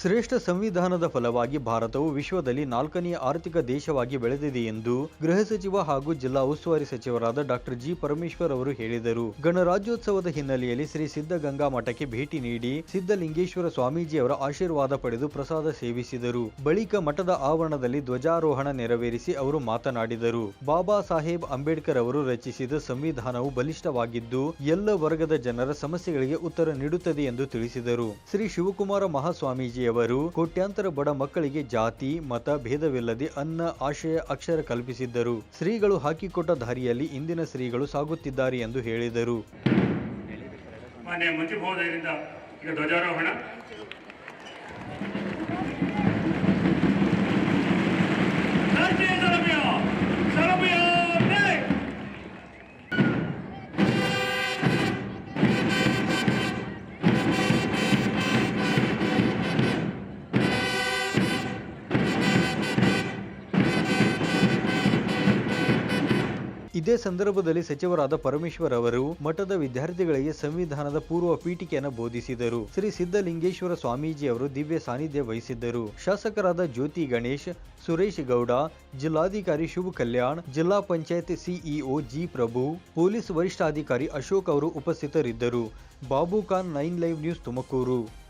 ಶ್ರೇಷ್ಠ ಸಂವಿಧಾನದ ಫಲವಾಗಿ ಭಾರತವು ವಿಶ್ವದಲ್ಲಿ ನಾಲ್ಕನೇ ಆರ್ಥಿಕ ದೇಶವಾಗಿ ಬೆಳೆದಿದೆ ಎಂದು ಗೃಹ ಸಚಿವ ಹಾಗೂ ಜಿಲ್ಲಾ ಉಸ್ತುವಾರಿ ಸಚಿವರಾದ ಡಾಕ್ಟರ್ ಜಿ ಪರಮೇಶ್ವರ್ ಅವರು ಹೇಳಿದರು. ಗಣರಾಜ್ಯೋತ್ಸವದ ಹಿನ್ನೆಲೆಯಲ್ಲಿ ಶ್ರೀ ಸಿದ್ಧಗಂಗಾ ಮಠಕ್ಕೆ ಭೇಟಿ ನೀಡಿ ಸಿದ್ಧಲಿಂಗೇಶ್ವರ ಸ್ವಾಮೀಜಿ ಅವರ ಆಶೀರ್ವಾದ ಪಡೆದು ಪ್ರಸಾದ ಸೇವಿಸಿದರು. ಬಳಿಕ ಮಠದ ಆವರಣದಲ್ಲಿ ಧ್ವಜಾರೋಹಣ ನೆರವೇರಿಸಿ ಅವರು ಮಾತನಾಡಿದರು. ಬಾಬಾ ಸಾಹೇಬ್ ಅಂಬೇಡ್ಕರ್ ಅವರು ರಚಿಸಿದ ಸಂವಿಧಾನವು ಬಲಿಷ್ಠವಾಗಿದ್ದು, ಎಲ್ಲ ವರ್ಗದ ಜನರ ಸಮಸ್ಯೆಗಳಿಗೆ ಉತ್ತರ ನೀಡುತ್ತದೆ ಎಂದು ತಿಳಿಸಿದರು. ಶ್ರೀ ಶಿವಕುಮಾರ ಮಹಾಸ್ವಾಮೀಜಿಯವರು ಕೋಟ್ಯಾಂತರ ಬಡ ಮಕ್ಕಳಿಗೆ ಜಾತಿ, ಮತ ಭೇದವಿಲ್ಲದೆ ಅನ್ನ, ಆಶಯ, ಅಕ್ಷರ ಕಲ್ಪಿಸಿದ್ದರು. ಶ್ರೀಗಳು ಹಾಕಿಕೊಟ್ಟ ದಾರಿಯಲ್ಲಿ ಇಂದಿನ ಶ್ರೀಗಳು ಸಾಗುತ್ತಿದ್ದಾರೆ ಎಂದು ಹೇಳಿದರು. ಧ್ವಜಾರೋಹಣ. ಇದೇ ಸಂದರ್ಭದಲ್ಲಿ ಸಚಿವರಾದ ಪರಮೇಶ್ವರ್ ಅವರು ಮಠದ ವಿದ್ಯಾರ್ಥಿಗಳಿಗೆ ಸಂವಿಧಾನದ ಪೂರ್ವ ಪೀಠಿಕೆಯನ್ನು ಬೋಧಿಸಿದರು. ಶ್ರೀ ಸಿದ್ದಲಿಂಗೇಶ್ವರ ಸ್ವಾಮೀಜಿ ಅವರು ದಿವ್ಯ ಸಾನ್ನಿಧ್ಯ ವಹಿಸಿದ್ದರು. ಶಾಸಕರಾದ ಜ್ಯೋತಿ ಗಣೇಶ್, ಸುರೇಶ್ ಗೌಡ, ಜಿಲ್ಲಾಧಿಕಾರಿ ಶುಭ ಕಲ್ಯಾಣ್, ಜಿಲ್ಲಾ panchayat CEO G Prabhu, police ವರಿಷ್ಠಾಧಿಕಾರಿ ಅಶೋಕ್ ಅವರು ಉಪಸ್ಥಿತರಿದ್ದರು. Babu Khan nine live news Tumakuru.